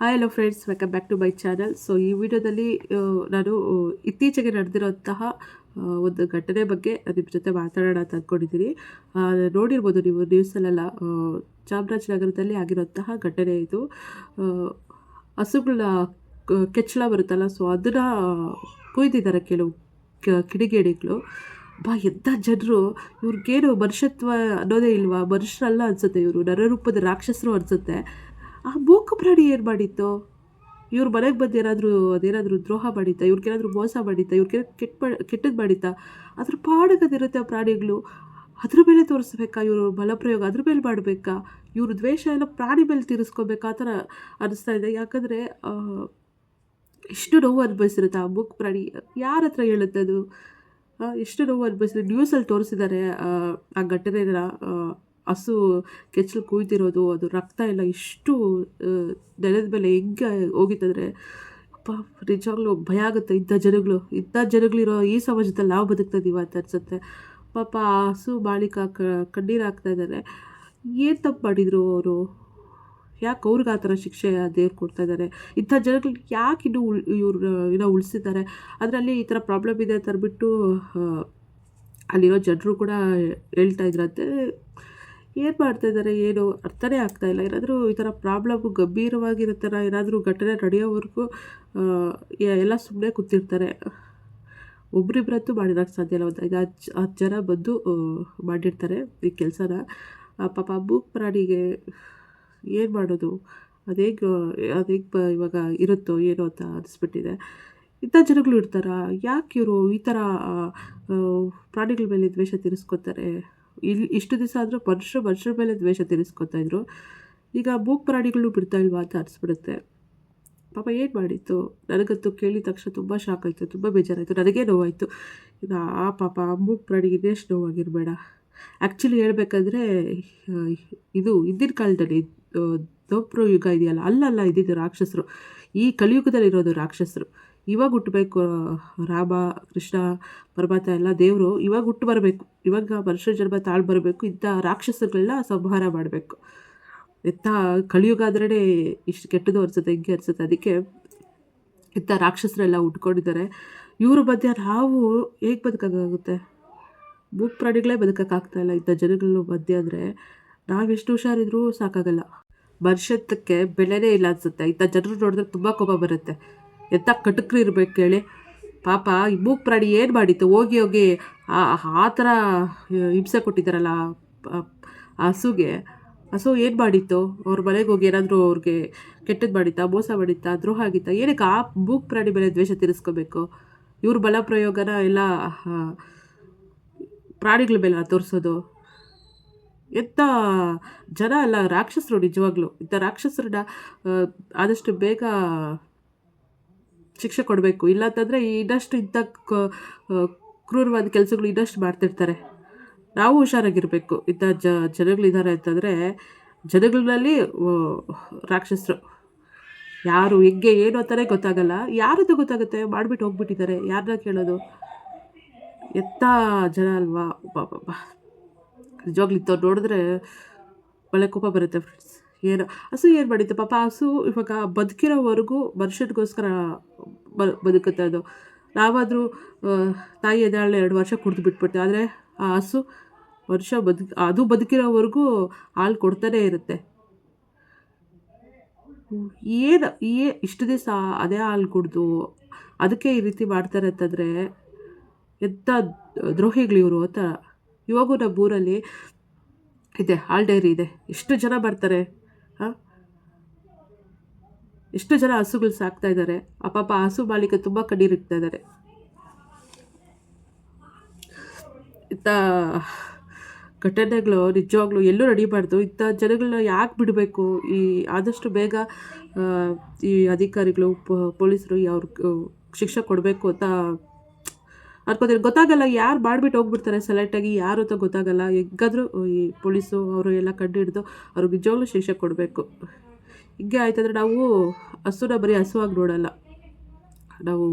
Hi hello friends welcome back to my channel so ಈ ವಿಡಿಯೋದಲ್ಲಿ ನಾನು ಇತ್ತೀಚೆಗೆ ನಡೆದಿರೋಂತಹ ಒಂದು ಘಟನೆ ಬಗ್ಗೆ ನಿಮ್ಮ ಜೊತೆ ಮಾತಾಡೋಣ ಅಂತ ಅಂದ್ಕೊಂಡಿದ್ದೀನಿ ನೋಡಿರ್ಬೋದು ನೀವು ನ್ಯೂಸಲ್ಲೆಲ್ಲ ಚಾಮರಾಜನಗರದಲ್ಲಿ ಆಗಿರೋಂತಹ ಘಟನೆ ಇದು. ಹಸುಗಳ ಕ- ಕೆಚ್ಚಲ ಬರುತ್ತಲ್ಲ ಸೊ ಅದನ್ನು ಕೊಯ್ದಿದ್ದಾರೆ ಕೆಲವು ಕಿಡಿಗೇಡಿಗಳು. ಬಾ ಎಂಥ ಜನರು, ಇವ್ರಿಗೇನು ಮನುಷ್ಯತ್ವ ಅನ್ನೋದೇ ಇಲ್ವಾ? ಮನುಷ್ಯರಲ್ಲ ಅನ್ಸುತ್ತೆ ಇವರು. ನರರೂಪದ ರಾಕ್ಷಸರು ಅನ್ಸುತ್ತೆ. ಆ ಪ್ರಾಣಿ ಏನು ಮಾಡಿತ್ತು? ಇವ್ರ ಮನೆಗೆ ಬಂದು ಏನಾದರೂ ಅದೇನಾದರೂ ದ್ರೋಹ ಮಾಡಿತಾ ಇವ್ರಿಗೇನಾದರೂ ಮೋಸ ಮಾಡಿತಾ ಇವ್ರಿಗೆ ಕೆಟ್ಟ ಕೆಟ್ಟದ್ದು ಮಾಡಿತಾ ಅದ್ರ ಪಾಡಗದಿರುತ್ತೆ ಆ ಪ್ರಾಣಿಗಳು. ಅದ್ರ ಮೇಲೆ ತೋರಿಸ್ಬೇಕಾ ಇವರು ಬಲಪ್ರಯೋಗ ಅದ್ರ ಮೇಲೆ ಮಾಡಬೇಕಾ? ಇವ್ರ ದ್ವೇಷ ಎಲ್ಲ ಪ್ರಾಣಿ ಮೇಲೆ ತೀರಿಸ್ಕೋಬೇಕಾ? ಆ ಥರ ಅನಿಸ್ತಾ ಇದೆ. ಯಾಕಂದರೆ ಎಷ್ಟು ನೋವು ಅನುಭವಿಸಿರುತ್ತೆ ಆ ಬುಕ್ ಪ್ರಾಣಿ? ಯಾರ ಹತ್ರ ಹೇಳುತ್ತೆ ಅದು? ಎಷ್ಟು ನೋವು ಅನುಭವಿಸಿದ್ರೆ ನ್ಯೂಸಲ್ಲಿ ತೋರಿಸಿದ್ದಾರೆ ಆ, ಘಟನೆನ ಹಸು ಕೆಚ್ಚಲು ಕುಯ್ದಿರೋದು, ಅದು ರಕ್ತ ಎಲ್ಲ ಇಷ್ಟು ನೆಲದ ಮೇಲೆ ಹೆಂಗೆ ಹೋಗಿತ್ತಂದರೆ ಅಪ್ಪ ನಿಜವಾಗ್ಲೂ ಭಯ ಆಗುತ್ತೆ ಇಂಥ ಜನಗಳು. ಇಂಥ ಜನಗಳಿರೋ ಈ ಸಮಾಜದಲ್ಲಿ ನಾವು ಬದುಕ್ತಾ ಇದೀವ ಅಂತ ಅನ್ಸುತ್ತೆ. ಪಾಪ ಆ ಹಸು ಮಾಲೀಕ ಕ, ಕಣ್ಣೀರು ಹಾಕ್ತಾ ಇದ್ದಾರೆ. ಏನು ತಪ್ಪು ಮಾಡಿದರು ಅವರು? ಯಾಕೆ ಅವ್ರಿಗೆ ಆ ಥರ ಶಿಕ್ಷೆ ದೇವ್ರು ಕೊಡ್ತಾ ಇದ್ದಾರೆ? ಇಂಥ ಜನಗಳು ಯಾಕೆ ಇನ್ನೂ ಉಳ್, ಇವ್ರು, ಇನ್ನೂ ಉಳಿಸಿದ್ದಾರೆ? ಅದರಲ್ಲಿ ಈ ಥರ ಪ್ರಾಬ್ಲಮ್ ಇದೆ ಅಂತ ಅಂದ್ಬಿಟ್ಟು ಅಲ್ಲಿರೋ ಜನರು ಕೂಡ ಹೇಳ್ತಾ ಇದ್ರಂತೆ. ಏನು ಮಾಡ್ತಾ ಇದ್ದಾರೆ, ಏನು ಅರ್ಥನೇ ಆಗ್ತಾಯಿಲ್ಲ ಏನಾದರೂ ಈ ಥರ ಪ್ರಾಬ್ಲಮ್ಮು ಗಂಭೀರವಾಗಿರೋ ಥರ ಏನಾದರೂ ಘಟನೆ ನಡೆಯೋವರೆಗೂ ಎಲ್ಲ ಸುಮ್ಮನೆ ಕೂತಿರ್ತಾರೆ. ಒಬ್ರಿಬ್ರಂತೂ ಮಾಡಿರೋಕ್ಕೆ ಸಾಧ್ಯ ಇಲ್ಲ. ಒಂದು ಐದು, ಹತ್ತು ಹತ್ತು ಜನ ಬಂದು ಮಾಡಿರ್ತಾರೆ ಈ ಕೆಲಸನ. ಪಾಪ ಮೂಕ್ ಪ್ರಾಣಿಗೆ ಏನು ಮಾಡೋದು? ಅದೇಗೆ ಅದೇಗೆ ಬ, ಇವಾಗ ಇರುತ್ತೋ ಏನೋ ಅಂತ ಅನಿಸ್ಬಿಟ್ಟಿದೆ. ಇಂಥ ಜನಗಳು ಇರ್ತಾರ? ಯಾಕೆ ಇವರು ಈ ಥರ ಪ್ರಾಣಿಗಳ ಮೇಲೆ ದ್ವೇಷ ತೀರಿಸ್ಕೊತಾರೆ? ಇಲ್ಲಿ ಇಷ್ಟು ದಿವಸ ಆದರೂ ಮನುಷ್ಯರು ಮನುಷ್ಯರ ಮೇಲೆ ದ್ವೇಷ ತೀರಿಸ್ಕೊತಾ ಇದ್ರು. ಈಗ ಮೂಕ್ ಪ್ರಾಣಿಗಳು ಬಿಡ್ತಾ ಇಲ್ವಾ ಅಂತ ಅನಿಸ್ಬಿಡುತ್ತೆ. ಪಾಪ ಏನು ಮಾಡಿತ್ತು ನನಗಂತೂ ಕೇಳಿದ ತಕ್ಷಣ ತುಂಬ ಶಾಕ್ ಆಯಿತು, ತುಂಬ ಬೇಜಾರಾಯಿತು, ನನಗೇ ನೋವಾಯಿತು. ಈಗ ಆ ಪಾಪ ಮೂಕ್ ಪ್ರಾಣಿಗೆ ಇನ್ನೆಷ್ಟು ನೋವಾಗಿರಬೇಡ. ಆ್ಯಕ್ಚುಲಿ ಹೇಳಬೇಕಂದ್ರೆ, ಇದು ಹಿಂದಿನ ಕಾಲದಲ್ಲಿ ದೊಪ್ರ ಯುಗ ಇದೆಯಲ್ಲ, ಅಲ್ಲಲ್ಲ ಇದ್ದಿದ್ದು ರಾಕ್ಷಸರು. ಈ ಕಲಿಯುಗದಲ್ಲಿರೋದು ರಾಕ್ಷಸರು. ಇವಾಗ ಹುಟ್ಟಬೇಕು, ರಾಮ, ಕೃಷ್ಣ ಪರ್ವತ ಎಲ್ಲ ದೇವರು ಇವಾಗ ಹುಟ್ಟು ಬರಬೇಕು. ಇವಾಗ ಮನುಷ್ಯ ಜನ್ಮ ತಾಳ್ ಬರಬೇಕು, ಇಂಥ ರಾಕ್ಷಸಗಳನ್ನ ಸಂಹಾರ ಮಾಡಬೇಕು. ಎತ್ತ ಕಲಿಯುಗ ಆದ್ರೇ ಇಷ್ಟು ಕೆಟ್ಟದ್ದು ಅನಿಸುತ್ತೆ, ಹೆಂಗೆ ಅನಿಸುತ್ತೆ. ಅದಕ್ಕೆ ಇಂಥ ರಾಕ್ಷಸರೆಲ್ಲ ಉಟ್ಕೊಂಡಿದ್ದಾರೆ ಇವ್ರ ಮಧ್ಯೆ ನಾವು ಹೇಗೆ ಬದುಕೋಕ್ಕಾಗುತ್ತೆ? ಮೂಕ್ ಪ್ರಾಣಿಗಳೇ ಬದುಕೋಕ್ಕಾಗ್ತಾ ಇಲ್ಲ ಇಂಥ ಜನಗಳ ಮಧ್ಯ ಅಂದರೆ ನಾವೆಷ್ಟು ಹುಷಾರಿದ್ರೂ ಸಾಕಾಗಲ್ಲ. ಮನುಷ್ಯತ್ವಕ್ಕೆ ಬೆಲೆನೇ ಇಲ್ಲ ಅನ್ಸುತ್ತೆ. ಇಂಥ ಜನರು ನೋಡಿದ್ರೆ ತುಂಬ ಕೋಪ ಬರುತ್ತೆ. ಎಂಥ ಕಟುಕ್ರಿ ಇರ್ಬೇಕು ಹೇಳಿ ಪಾಪ ಈ ಮೂಕ್ ಪ್ರಾಣಿ ಏನು ಮಾಡಿತ್ತು? ಹೋಗಿ ಹೋಗಿ ಆ ಥರ ಹಿಂಸೆ ಕೊಟ್ಟಿದ್ದಾರಲ್ಲ ಹಸುಗೆ. ಹಸು ಏನು ಮಾಡಿತ್ತು? ಅವ್ರ ಮನೆಗೆ ಹೋಗಿ ಏನಾದರೂ ಅವ್ರಿಗೆ ಕೆಟ್ಟದ್ದು ಮಾಡಿತ್ತಾ, ಮೋಸ ಮಾಡಿತ್ತಾ, ದ್ರೋಹ ಆಗಿತ್ತಾ? ಏನಕ್ಕೆ ಆ ಮೂಕ್ ಪ್ರಾಣಿ ಮೇಲೆ ದ್ವೇಷ ತೀರಿಸ್ಕೋಬೇಕು? ಇವ್ರ ಬಲ ಪ್ರಯೋಗನ ಎಲ್ಲ ಪ್ರಾಣಿಗಳ ಮೇಲೆ ತೋರಿಸೋದು. ಎಂಥ ಜನ ಅಲ್ಲ, ರಾಕ್ಷಸರು ನಿಜವಾಗ್ಲೂ. ಇಂಥ ರಾಕ್ಷಸರನ್ನ ಆದಷ್ಟು ಬೇಗ ಶಿಕ್ಷೆ ಕೊಡಬೇಕು. ಇಲ್ಲಾಂತಂದರೆ ಇನ್ನಷ್ಟು ಇಂಥ ಕ್ರೂರವಾದ ಕೆಲಸಗಳು ಇನ್ನಷ್ಟು ಮಾಡ್ತಿರ್ತಾರೆ. ನಾವು ಹುಷಾರಾಗಿರಬೇಕು. ಇಂಥ ಜ, ಜನಗಳಿದ್ದಾರೆ ಅಂತಂದರೆ ಜನಗಳಲ್ಲಿ ರಾಕ್ಷಸರು. ಯಾರು ಹೆಂಗೆ, ಏನು ಅಂತಾನೆ ಗೊತ್ತಾಗಲ್ಲ. ಯಾರದ್ದು ಗೊತ್ತಾಗುತ್ತೆ? ಮಾಡಿಬಿಟ್ಟು ಹೋಗ್ಬಿಟ್ಟಿದ್ದಾರೆ. ಯಾರನ್ನ ಕೇಳೋದು? ಎತ್ತ ಜನ ಅಲ್ವಾ? ಬಾಬಾ ನಿಜವಾಗ್ಲಿ ಇಂಥವ್ರು ನೋಡಿದ್ರೆ ಒಳ್ಳೆ ಕೋಪ ಬರುತ್ತೆ ಫ್ರೆಂಡ್ಸ್ ಏನು, ಹಸು ಏನು ಮಾಡಿತ್ತು ಪಾಪ ಹಸು ಇವಾಗ ಬದುಕಿರೋವರೆಗೂ ಮನುಷ್ಯನಿಗೋಸ್ಕರ ಬ ಬದುಕುತ್ತೆ ಅದು ನಾವಾದರೂ ತಾಯಿ ಎದೆಹಾಳೆ ಎರಡು ವರ್ಷ ಕುಡಿದು ಬಿಟ್ಬಿಡ್ತೀವಿ ಆದರೆ ಆ ಹಸು ವರ್ಷ ಬದುಕು, ಅದು ಬದುಕಿರೋವರೆಗೂ ಹಾಲು ಕೊಡ್ತಾನೇ ಇರುತ್ತೆ. ಏನು, ಏ, ಇಷ್ಟು ದಿವಸ ಅದೇ ಹಾಲು ಕುಡಿದು ಅದಕ್ಕೆ ಈ ರೀತಿ ಮಾಡ್ತಾರೆ ಅಂತಂದರೆ ಎಂಥ ದ್ರೋಹಿಗಳು ಇವರು ಅಂತ. ಇವಾಗೂ ನಮ್ಮ ಊರಲ್ಲಿ ಇದೆ, ಹಾಲ್ ಡೈರಿ ಇದೆ. ಎಷ್ಟು ಜನ ಬರ್ತಾರೆ ಹಾಂ? ಎಷ್ಟು ಜನ ಹಸುಗಳು ಸಾಕ್ತಾ ಇದ್ದಾರೆ. ಆ ಪಾಪ ಹಸು ಮಾಲೀಕ ತುಂಬ ಕಣ್ಣೀರಿಡ್ತಾ ಇದ್ದಾರೆ. ಇಂಥ ಘಟನೆಗಳು ನಿಜವಾಗ್ಲೂ ಎಲ್ಲೂ ನಡೀಬಾರ್ದು. ಇಂಥ ಜನಗಳನ್ನ ಯಾಕೆ ಬಿಡಬೇಕು? ಈ ಆದಷ್ಟು ಬೇಗ ಈ ಅಧಿಕಾರಿಗಳು ಪೊಲೀಸರು ಅವ್ರ ಶಿಕ್ಷೆ ಕೊಡಬೇಕು ಅಂತ ಅನ್ಕೋತೀನಿ. ಗೊತ್ತಾಗಲ್ಲ ಯಾರು ಮಾಡಿಬಿಟ್ಟು ಹೋಗ್ಬಿಡ್ತಾರೆ ಸೆಲೆಕ್ಟಾಗಿ ಯಾರು ಅಂತ ಗೊತ್ತಾಗಲ್ಲ. ಹೆಂಗಾದರೂ ಈ ಪೊಲೀಸು ಅವರು ಎಲ್ಲ ಕಂಡು ಹಿಡಿದು ಅವ್ರಿಗೆ ನಿಜವಾಗ್ಲೂ ಶಿಕ್ಷೆ ಕೊಡಬೇಕು. ಹಿಂಗೆ ಆಯ್ತಂದ್ರೆ ನಾವು ಹಸುನ ಬರೀ ಹಸುವಾಗಿ ನೋಡಲ್ಲ. ನಾವು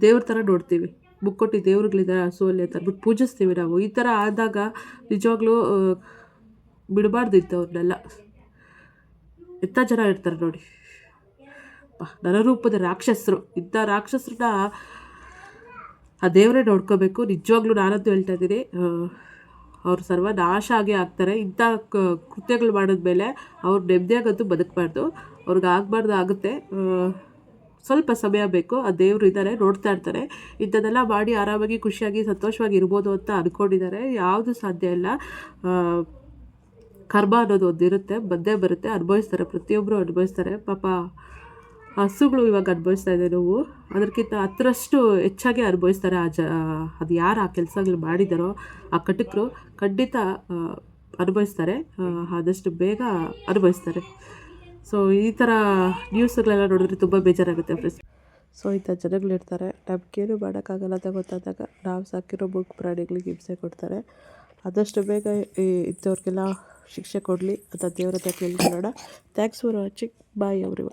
ದೇವ್ರ ಥರ ನೋಡ್ತೀವಿ. ಮುಕ್ಕೊಟ್ಟಿ ದೇವ್ರುಗಳಿದ್ದಾರೆ ಹಸುವಲ್ಲಿ ಅಂತ ಅಂದ್ಬಿಟ್ಟು ಪೂಜಿಸ್ತೀವಿ ನಾವು. ಈ ಥರ ಆದಾಗ ನಿಜವಾಗ್ಲೂ ಬಿಡಬಾರ್ದು ಬಿಡಬಾರ್ದಿತ್ತು ಅವ್ರನ್ನೆಲ್ಲ ಎಂಥ ಜನ ಇರ್ತಾರೆ ನೋಡಿ. ನರರೂಪದ ರಾಕ್ಷಸರು. ಇಂಥ ರಾಕ್ಷಸರನ್ನ ಆ ದೇವರೇ ನೋಡ್ಕೋಬೇಕು. ನಿಜವಾಗ್ಲೂ ನಾನಂತೂ ಹೇಳ್ತಾ ಇದ್ದೀನಿ. ಅವ್ರು ಸರ್ವನಾಶ ಆಗೇ ಆಗ್ತಾರೆ. ಇಂಥ ಕೃತ್ಯಗಳು ಮಾಡಿದ್ಮೇಲೆ ಅವ್ರು ನೆಮ್ಮದಿಯಾಗಂತೂ ಬದುಕಬಾರ್ದು. ಅವ್ರಿಗೆ ಆಗಬಾರ್ದು ಆಗುತ್ತೆ. ಸ್ವಲ್ಪ ಸಮಯ ಬೇಕು. ಆ ದೇವರು ಇದ್ದಾರೆ, ನೋಡ್ತಾ ಇರ್ತಾರೆ. ಇಂಥದ್ದೆಲ್ಲ ಮಾಡಿ ಆರಾಮಾಗಿ, ಖುಷಿಯಾಗಿ, ಸಂತೋಷವಾಗಿ ಇರ್ಬೋದು ಅಂತ ಅಂದ್ಕೊಂಡಿದ್ದಾರೆ ಯಾವುದು ಸಾಧ್ಯ ಇಲ್ಲ. ಕರ್ಮ ಅನ್ನೋದು ಒಂದು ಇರುತ್ತೆ ಬಂದೇ ಬರುತ್ತೆ. ಅನುಭವಿಸ್ತಾರೆ. ಪ್ರತಿಯೊಬ್ಬರು ಅನುಭವಿಸ್ತಾರೆ. ಪಾಪ ಹಸುಗಳು ಇವಾಗ ಅನುಭವಿಸ್ತಾ ಇದೆ ನೋವು. ಅದಕ್ಕಿಂತ ಹತ್ತರಷ್ಟು ಹೆಚ್ಚಾಗಿ ಅನುಭವಿಸ್ತಾರೆ ಆ ಜ ಅದು ಯಾರು ಆ ಕೆಲಸಗಳು ಮಾಡಿದಾರೋ ಆ ಕಟಕರು ಖಂಡಿತ ಅನುಭವಿಸ್ತಾರೆ. ಆದಷ್ಟು ಬೇಗ ಅನುಭವಿಸ್ತಾರೆ. ಸೊ ಈ ಥರ ನ್ಯೂಸ್ಗಳೆಲ್ಲ ನೋಡಿದ್ರೆ ತುಂಬ ಬೇಜಾರಾಗುತ್ತೆ ಫ್ರೆಂಡ್ಸ್ ಸೊ ಇಂಥ ಜನಗಳಿರ್ತಾರೆ ನಮಗೇನು ಮಾಡೋಕ್ಕಾಗಲ್ಲ ಅಂತ ಗೊತ್ತಾದಾಗ ನಾವು ಸಾಕಿರೋ ಬುಕ್ ಪ್ರಾಣಿಗಳಿಗೆ ಹಿಂಸೆ ಕೊಡ್ತಾರೆ. ಆದಷ್ಟು ಬೇಗ ಈ ಇಂಥವ್ರಿಗೆಲ್ಲ ಶಿಕ್ಷೆ ಕೊಡಲಿ ಅಂತ ದೇವರ ಹತ್ರ ಕೇಳ್ಕೊಳ್ಳೋಣ. Thanks for watching bye every